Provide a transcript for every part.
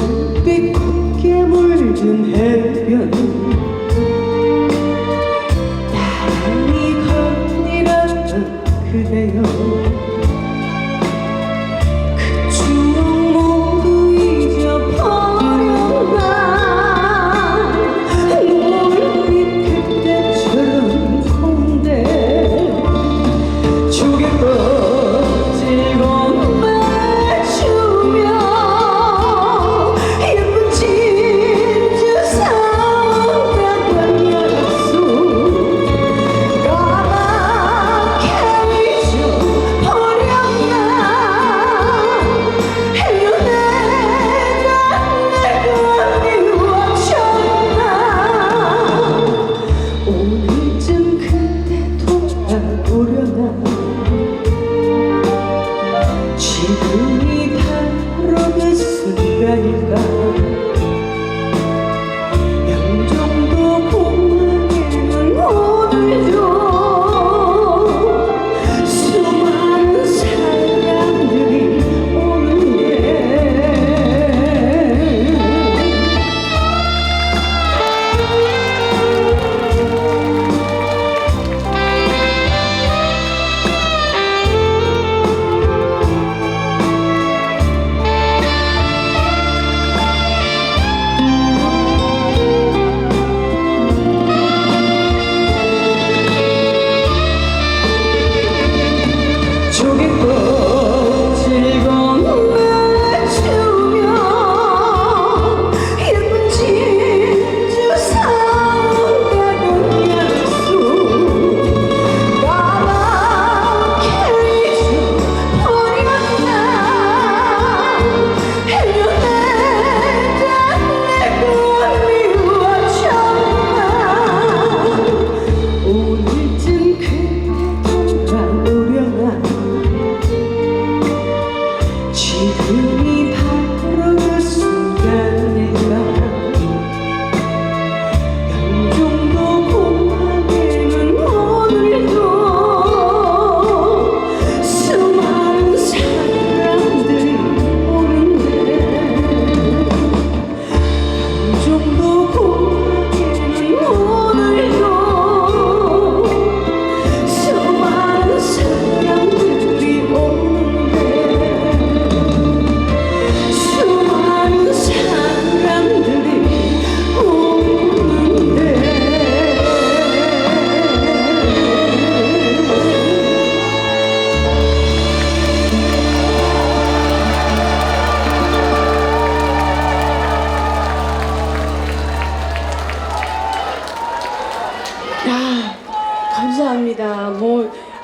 노을빛 곱게 물든 해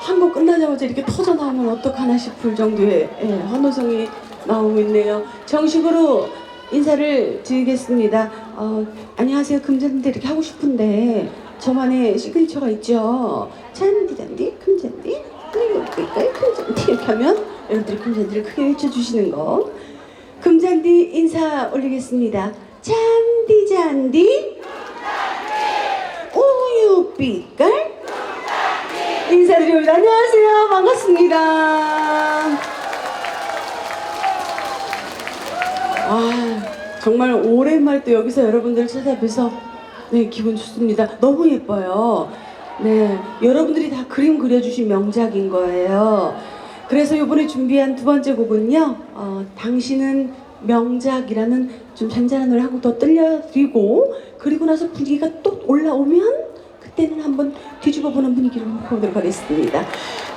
한 곡 끝나자마자 이렇게 터져 나오면 어떡하나 싶을 정도의 예, 환호성이 나오고 있네요. 정식으로 인사를 드리겠습니다. 어, 안녕하세요. 금잔디 이렇게 하고 싶은데 저만의 시그니처가 있죠. 잔디 잔디, 금잔디, 그리고 금잔디 이렇게 하면 여러분들이 금잔디를 크게 외쳐주시는 거. 금잔디 인사 올리겠습니다. 잔디 잔디. 우유 빛깔 인사드립니다. 안녕하세요. 반갑습니다. 아 정말 오랜만에 또 여기서 여러분들 찾아뵈서 네 기분 좋습니다. 너무 예뻐요. 네 여러분들이 다 그림 그려주신 명작인 거예요. 그래서 이번에 준비한 두 번째 곡은요. 어, 당신은 명작이라는 좀 잔잔한 노래 한 곡 더 들려드리고 그리고 나서 분위기가 또 올라오면 그 때는 한번 뒤집어 보는 분위기로 보도록 하겠습니다.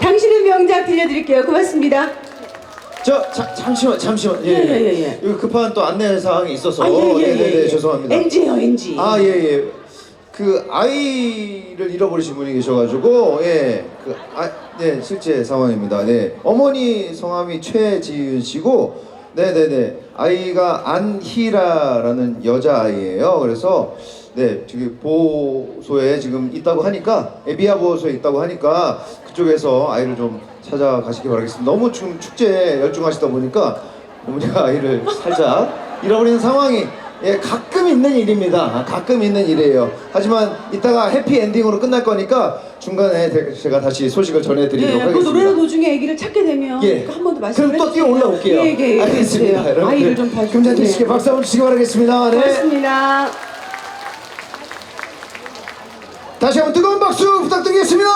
당신의 명작 들려드릴게요. 고맙습니다. 저 자, 잠시만 잠시만 예, 예, 예, 예, 예. 이거 급한 또 안내 사항이 있어서 아, 예, 예, 네, 네, 예, 네, 예. 죄송합니다. NG요, NG. 아 예예. 그 아이를 잃어버리신 분이 계셔가지고 예그 아, 네 실제 상황입니다. 네 어머니 성함이 최지윤 씨고 네네네 아이가 안희라라는 여자 아이예요. 그래서 네, 저기 보호소에 지금 있다고 하니까 에비아 보호소에 있다고 하니까 그쪽에서 아이를 좀 찾아가시기 바라겠습니다. 너무 지금 축제에 열중하시다 보니까 어머니가 아이를 살짝 잃어버리는 상황이 예, 가끔 있는 일입니다. 가끔 있는 일이에요. 하지만 이따가 해피 엔딩으로 끝날 거니까 중간에 대- 제가 다시 소식을 전해드리도록 네, 그 하겠습니다. 노래 도중에 아기를 찾게 되면 예. 한 번 더 말씀해 그럼 또. 뛰어 올라올게요. 예, 예, 예. 알겠습니다. 그래요. 여러분. 아이를 좀 봐주세요. 금잔디 씨께 박수 한번 주시기 바라겠습니다. 네. 고맙습니다. 다시 한번 뜨거운 박수 부탁드리겠습니다.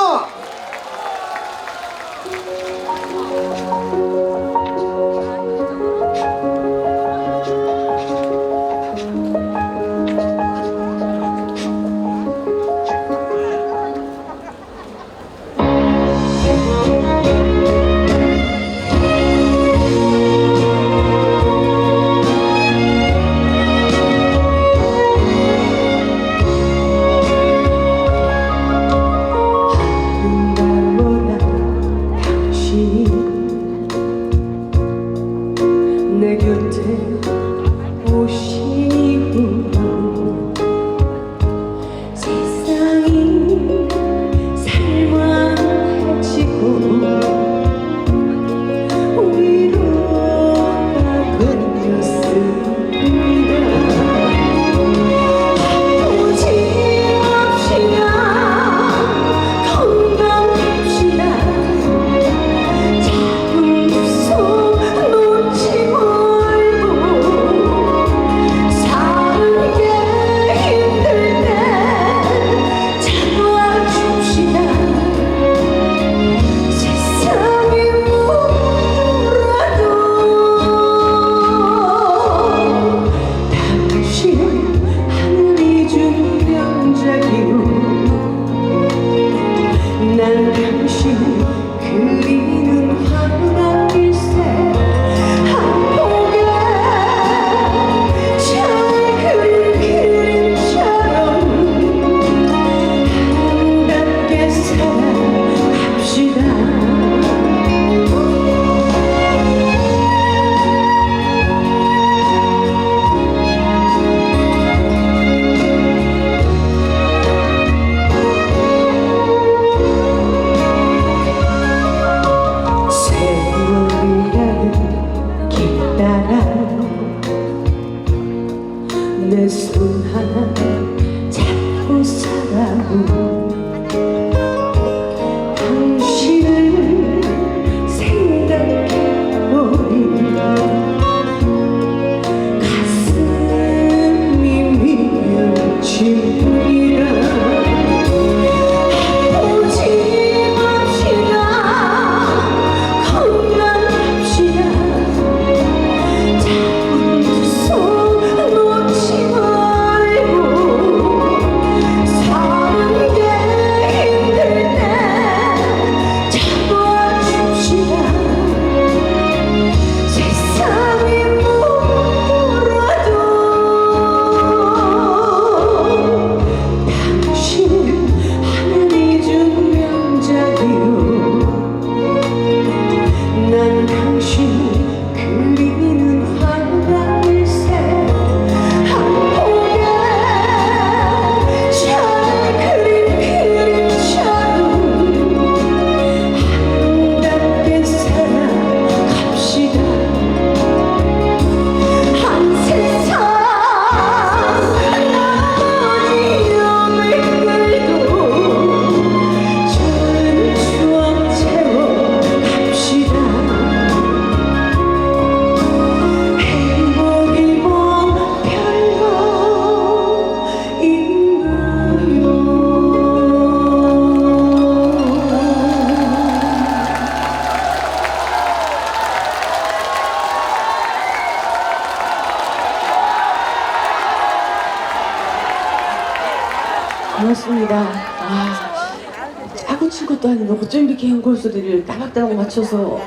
따박따박 맞춰서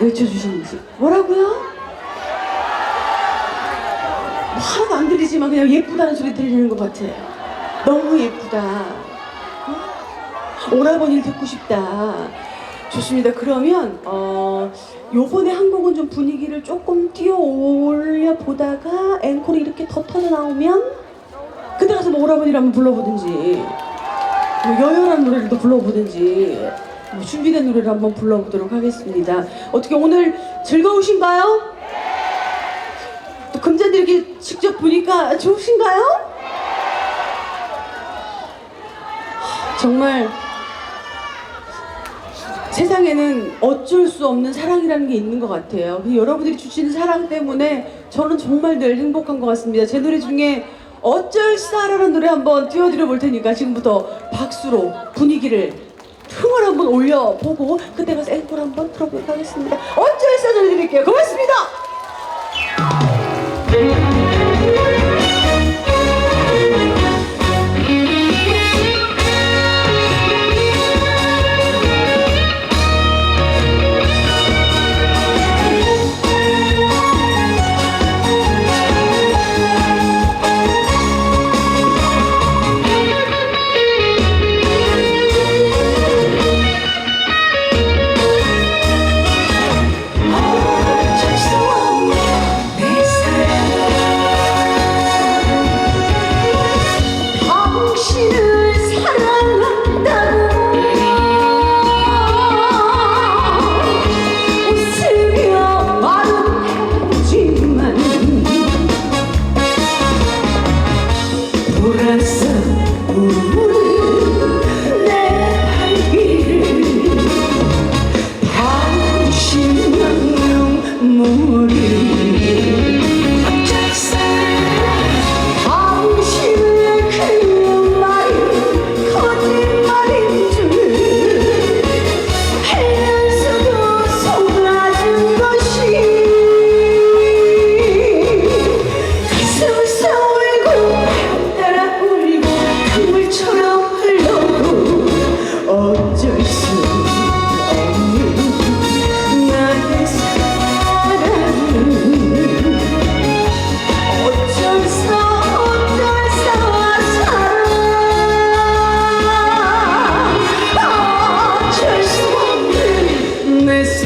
외쳐주시는지. 뭐라고요? 하나도 안 들리지만 그냥 예쁘다는 소리 들리는 것 같아. 너무 예쁘다. 어? 오라버니를 듣고 싶다. 좋습니다. 그러면 어 요번에 한 곡은 좀 분위기를 조금 띄워 올려 보다가 앵콜이 이렇게 더 터져 나오면 그때 가서 뭐 오라버니를 한번 불러보든지 뭐 여열한 노래를 또 불러보든지 뭐 준비된 노래를 한번 불러보도록 하겠습니다. 어떻게 오늘 즐거우신가요? 또 금잔디 이렇게 직접 보니까 좋으신가요? 정말 세상에는 어쩔 수 없는 사랑이라는 게 있는 것 같아요. 여러분들이 주시는 사랑 때문에 저는 정말 늘 행복한 것 같습니다. 제 노래 중에 어쩔 사라는 노래 한번 띄워드려 볼 테니까 지금부터 박수로 분위기를 흥을 한번 올려보고 그때 가서 앵콜 한번 틀어보도록 하겠습니다. 사 전해드릴게요. 고맙습니다.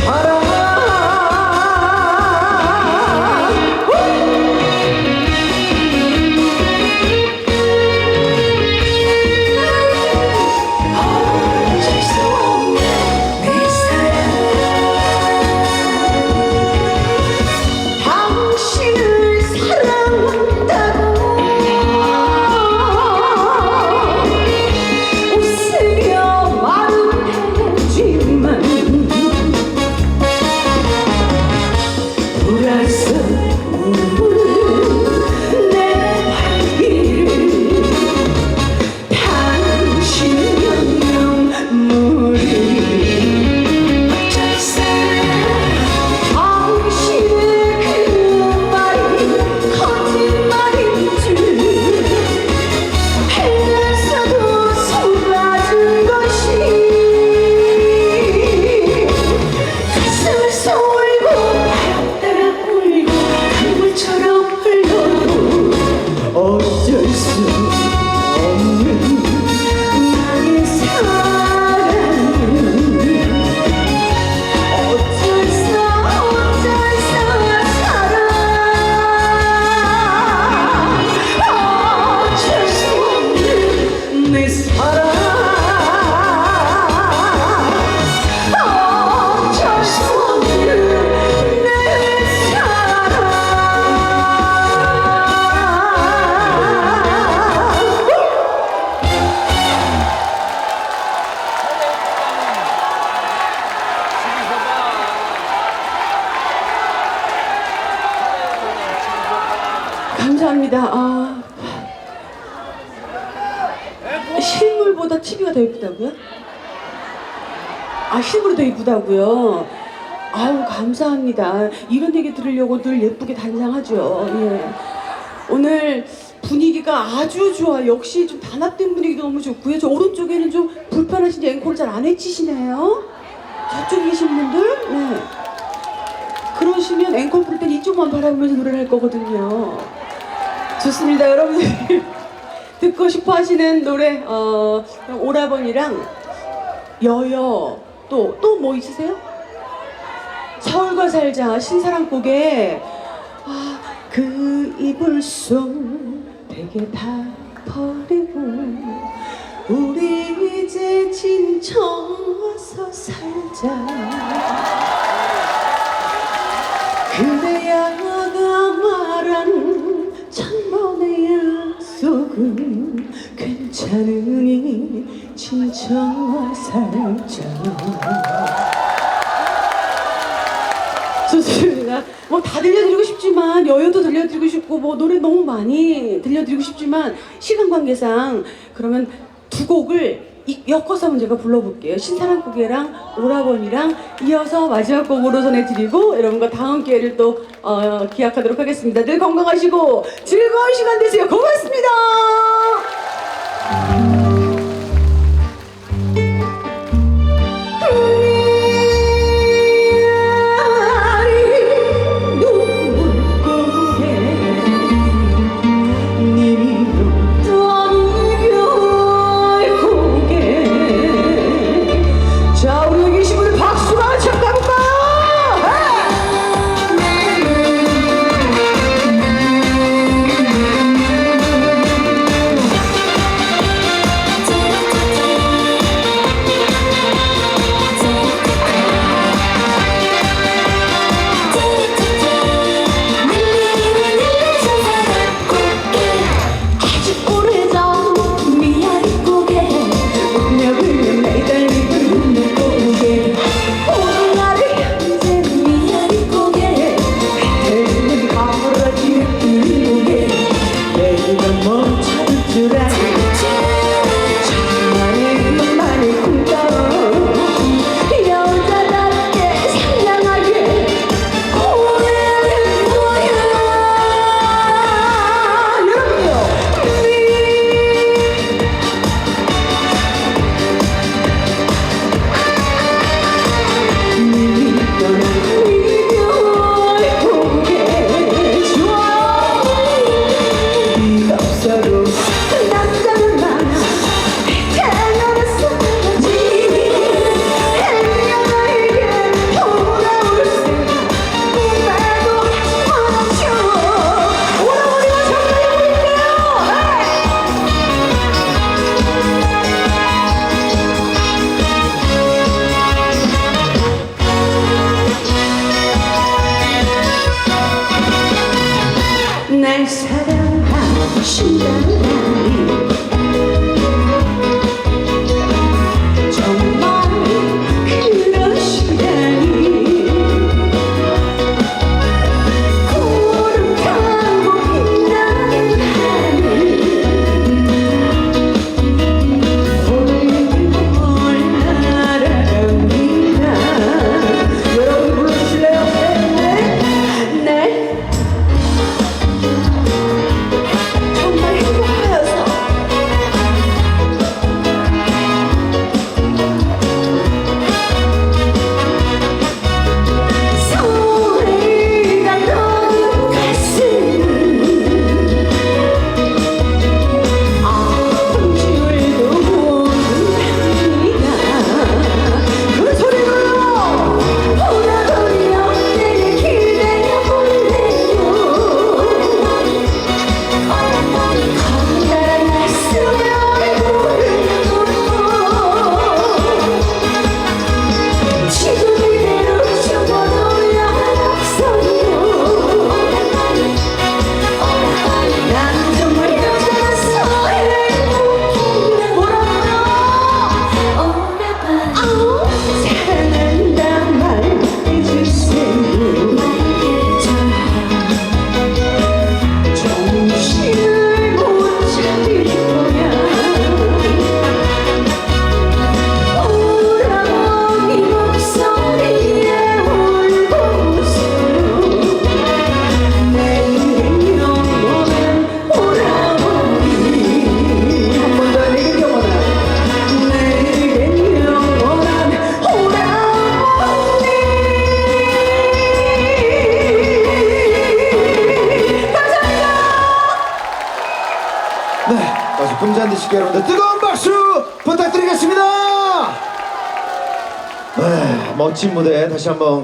없 실물보다 TV가 더 예쁘다고요? 아, 실물이 더 예쁘다고요? 아우, 감사합니다. 이런 얘기 들으려고 늘 예쁘게 단장하죠. 예. 오늘 분위기가 아주 좋아. 역시 좀 단합된 분위기도 너무 좋고요. 저 오른쪽에는 좀 불편하신지 앵콜을 잘안 해치시네요. 저쪽에 계신 분들, 네. 그러시면 앵콜 부를 땐 이쪽만 바라보면서 노래를 할 거거든요. 좋습니다, 여러분들. 듣고 싶어 하시는 노래 어, 오라버니랑 여여 또 또 뭐 있으세요? 서울과 살자 신사랑 곡에 아, 그 이불 속 되게 다 버리고 우리 이제 진정 와서 살자 그대야 조금 괜찮으니 진정 살짝 좋습니다. 뭐 다 들려드리고 싶지만 여유도 들려드리고 싶고 뭐 노래 너무 많이 들려드리고 싶지만 시간 관계상 그러면 두 곡을 이, 엮어서 한번 제가 불러볼게요. 신사랑 고개랑 오라버니랑 이어서 마지막 곡으로 전해드리고 여러분과 다음 기회를 또 어, 기약하도록 하겠습니다. 늘 건강하시고 즐거운 시간 되세요. 고맙습니다. 멋진 무대 다시 한번